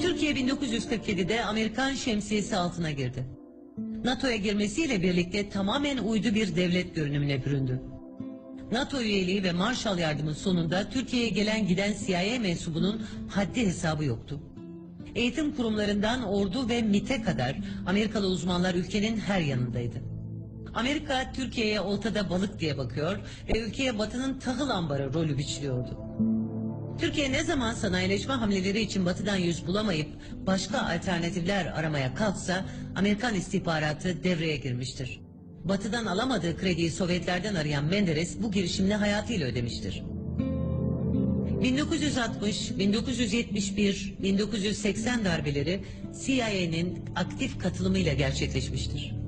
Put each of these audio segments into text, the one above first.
Türkiye 1947'de Amerikan şemsiyesi altına girdi. NATO'ya girmesiyle birlikte tamamen uydu bir devlet görünümüne büründü. NATO üyeliği ve Marshall yardımın sonunda Türkiye'ye gelen giden CIA mensubunun haddi hesabı yoktu. Eğitim kurumlarından ordu ve MIT'e kadar Amerikalı uzmanlar ülkenin her yanındaydı. Amerika Türkiye'ye oltada balık diye bakıyor ve ülkeye batının tahıl ambarı rolü biçiliyordu. Türkiye ne zaman sanayileşme hamleleri için batıdan yüz bulamayıp başka alternatifler aramaya kalksa Amerikan istihbaratı devreye girmiştir. Batıdan alamadığı krediyi Sovyetlerden arayan Menderes bu girişimle hayatıyla ödemiştir. 1960, 1971, 1980 darbeleri CIA'nin aktif katılımıyla gerçekleşmiştir.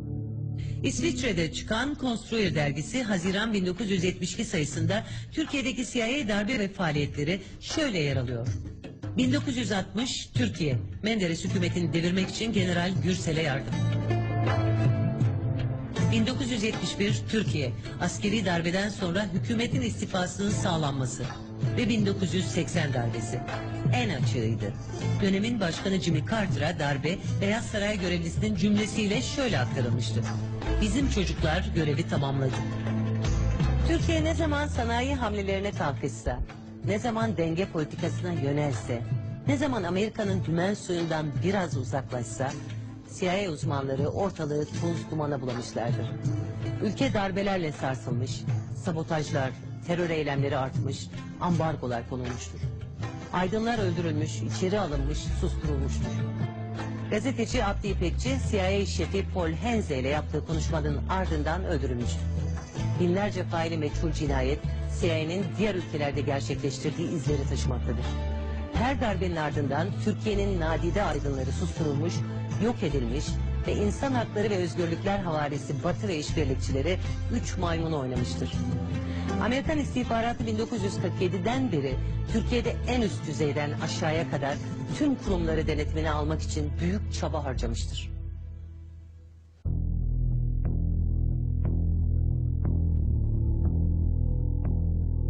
İsviçre'de çıkan Construer dergisi Haziran 1972 sayısında Türkiye'deki CIA darbe ve faaliyetleri şöyle yer alıyor. 1960 Türkiye Menderes hükümetini devirmek için General Gürsel'e yardım. 1971 Türkiye askeri darbeden sonra hükümetin istifasının sağlanması ve 1980 darbesi en açığıydı. Dönemin başkanı Jimmy Carter'a darbe Beyaz Saray görevlisinin cümlesiyle şöyle aktarılmıştı. Bizim çocuklar görevi tamamladı. Türkiye ne zaman sanayi hamlelerine kalkışsa, ne zaman denge politikasına yönelse, ne zaman Amerika'nın dümen suyundan biraz uzaklaşsa, CIA uzmanları ortalığı tuz dumana bulamışlardır. Ülke darbelerle sarsılmış, sabotajlar, terör eylemleri artmış, ambargolar konulmuştur. Aydınlar öldürülmüş, içeri alınmış, susturulmuştur. Gazeteci Abdi İpekçi, CIA şefi Paul Henze ile yaptığı konuşmanın ardından öldürülmüştür. Binlerce faili meçhul cinayet, CIA'nin diğer ülkelerde gerçekleştirdiği izleri taşımaktadır. Her darbenin ardından Türkiye'nin nadide aydınları susturulmuş, yok edilmiş ve insan hakları ve özgürlükler havarisi Batı ve işbirlikçileri üç maymun oynamıştır. Amerikan istihbaratı 1947'den beri Türkiye'de en üst düzeyden aşağıya kadar tüm kurumları denetimine almak için büyük çaba harcamıştır.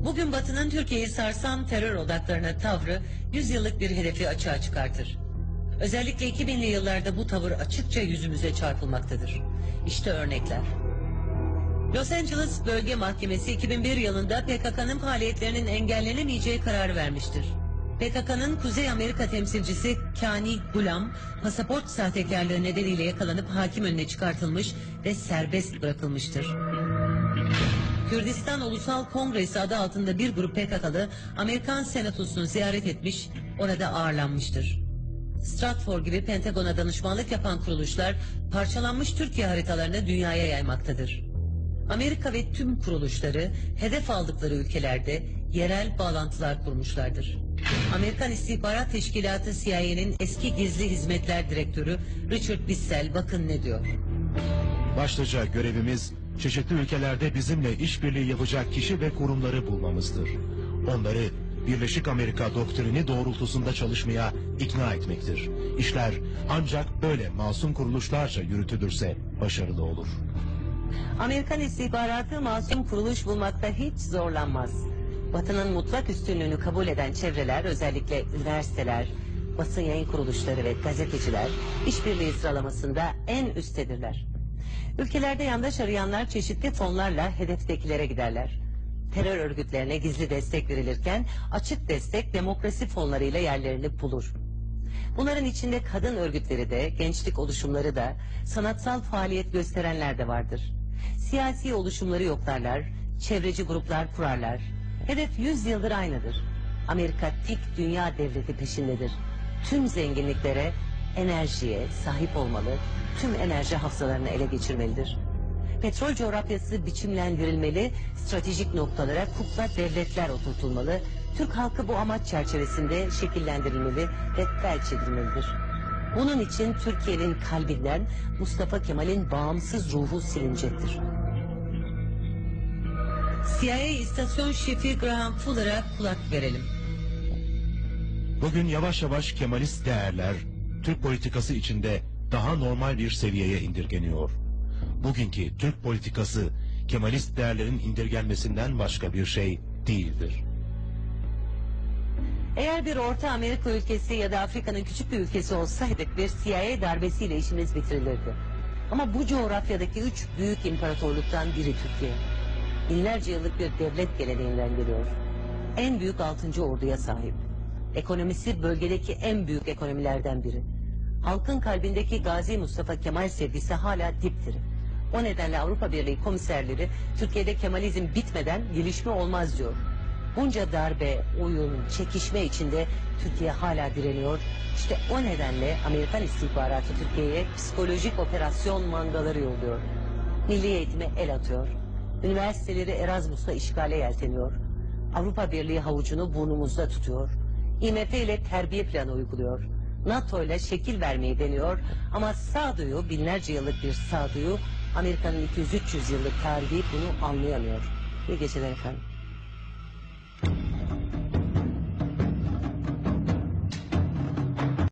Bugün Batı'nın Türkiye'yi sarsan terör odaklarına tavrı 100 yıllık bir hedefi açığa çıkartır. Özellikle 2000'li yıllarda bu tavır açıkça yüzümüze çarpılmaktadır. İşte örnekler. Los Angeles Bölge Mahkemesi 2001 yılında PKK'nın faaliyetlerinin engellenemeyeceği kararı vermiştir. PKK'nın Kuzey Amerika temsilcisi Kani Gulam, pasaport sahtekarlığı nedeniyle yakalanıp hakim önüne çıkartılmış ve serbest bırakılmıştır. Kürdistan Ulusal Kongresi adı altında bir grup PKK'lı Amerikan Senatosu'nu ziyaret etmiş, orada ağırlanmıştır. Stratfor gibi Pentagon'a danışmanlık yapan kuruluşlar parçalanmış Türkiye haritalarını dünyaya yaymaktadır. Amerika ve tüm kuruluşları hedef aldıkları ülkelerde yerel bağlantılar kurmuşlardır. Amerikan İstihbarat Teşkilatı CIA'nin eski gizli hizmetler direktörü Richard Bissell bakın ne diyor. Başlıca görevimiz çeşitli ülkelerde bizimle işbirliği yapacak kişi ve kurumları bulmamızdır. Onları Birleşik Amerika doktrini doğrultusunda çalışmaya ikna etmektir. İşler ancak böyle masum kuruluşlarca yürütülürse başarılı olur. Amerikan istihbaratı masum kuruluş bulmakta hiç zorlanmaz. Batı'nın mutlak üstünlüğünü kabul eden çevreler özellikle üniversiteler, basın yayın kuruluşları ve gazeteciler işbirliği sıralamasında en üsttedirler. Ülkelerde yandaş arayanlar çeşitli fonlarla hedeftekilere giderler. Terör örgütlerine gizli destek verilirken açık destek demokrasi fonlarıyla yerlerini bulur. Bunların içinde kadın örgütleri de, gençlik oluşumları da, sanatsal faaliyet gösterenler de vardır. Siyasi oluşumları yoklarlar, çevreci gruplar kurarlar. Hedef 100 yıldır aynıdır. Amerika tek dünya devleti peşindedir. Tüm zenginliklere, enerjiye sahip olmalı, tüm enerji hafızalarını ele geçirmelidir. Petrol coğrafyası biçimlendirilmeli, stratejik noktalara kukla devletler oturtulmalı, Türk halkı bu amaç çerçevesinde şekillendirilmeli ve felç edilmelidir. Bunun için Türkiye'nin kalbinden Mustafa Kemal'in bağımsız ruhu silinecektir. CIA istasyon şefi Graham Fuller'a kulak verelim. Bugün yavaş yavaş Kemalist değerler Türk politikası içinde daha normal bir seviyeye indirgeniyor. Bugünkü Türk politikası Kemalist değerlerin indirgenmesinden başka bir şey değildir. Eğer bir Orta Amerika ülkesi ya da Afrika'nın küçük bir ülkesi olsaydık bir CIA darbesiyle işimiz bitirilirdi. Ama bu coğrafyadaki üç büyük imparatorluktan biri Türkiye. Binlerce yıllık bir devlet geleneğinden geliyor. En büyük 6. orduya sahip. Ekonomisi bölgedeki en büyük ekonomilerden biri. Halkın kalbindeki Gazi Mustafa Kemal sevgisi hala diptir. O nedenle Avrupa Birliği komiserleri Türkiye'de Kemalizm bitmeden gelişme olmaz diyor. Bunca darbe, oyun, çekişme içinde Türkiye hala direniyor. İşte o nedenle Amerikan istihbaratı Türkiye'ye psikolojik operasyon mangaları yolluyor. Milli eğitime el atıyor. Üniversiteleri Erasmus'la işgale yelteniyor. Avrupa Birliği havucunu burnumuzda tutuyor. IMF ile terbiye planı uyguluyor. NATO ile şekil vermeyi deniyor ama sağduyu binlerce yıllık bir sağduyu Amerika'nın 200-300 yıllık tarihi bunu anlayamıyor. İyi geceler efendim.